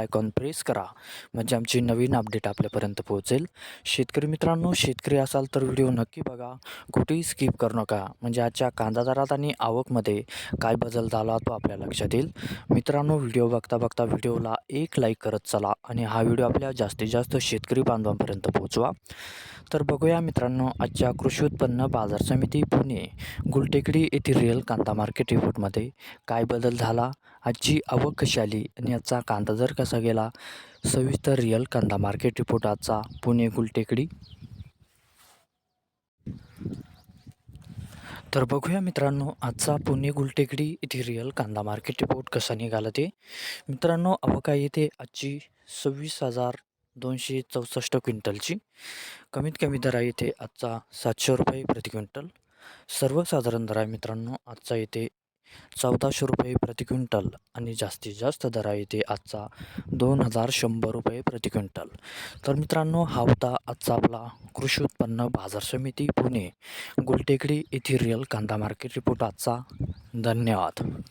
Icon press करा. म्हणजे आमची नवीन अपडेट आपल्यापर्यंत पोहोचेल. शेतकरी मित्रांनो शेतकरी असाल तर व्हिडिओ नक्की बघा. कुठेही स्किप करू नका. म्हणजे आजच्या कांदा दरात आणि आवकमध्ये काय बदल झाला तो आपल्या लक्षात येईल. मित्रांनो व्हिडिओ बघता बघता व्हिडिओला एक लाईक करत चला आणि हा व्हिडिओ आपल्या जास्तीत जास्त शेतकरी बांधवांपर्यंत पोहोचवा. तर बघूया मित्रांनो आजच्या कृषी उत्पन्न बाजार समिती पुणे गुलटेकडी येथील रिअल कांदा मार्केट रिपोर्टमध्ये काय बदल झाला? आजची आवक कशी आली? आणि आजचा कांदा दर कसा गेला. सविस्तर रिअल कांदा मार्केट रिपोर्ट आजचा पुणे गुलटेकडी. तर बघूया मित्रांनो आजचा पुणे गुलटेकडी येथे रिअल कांदा मार्केट रिपोर्ट कसा निघाला ते. मित्रांनो अवका येथे आजची सव्वीस हजार दोनशे चौसष्ट क्विंटलची. कमीत कमी दर आहे इथे आजचा सातशे रुपये प्रति क्विंटल. सर्वसाधारण दर आहे मित्रांनो आजचा येथे चौदाशे रुपये प्रति क्विंटल आणि जास्तीत जास्त दर आहे ते आजचा दोन हजार शंभर रुपये प्रति क्विंटल. तर मित्रांनो हा होता आजचा आपला कृषी उत्पन्न बाजार समिती पुणे. गुलटेकडी येथील रिअल कांदा मार्केट रिपोर्ट आजचा. धन्यवाद.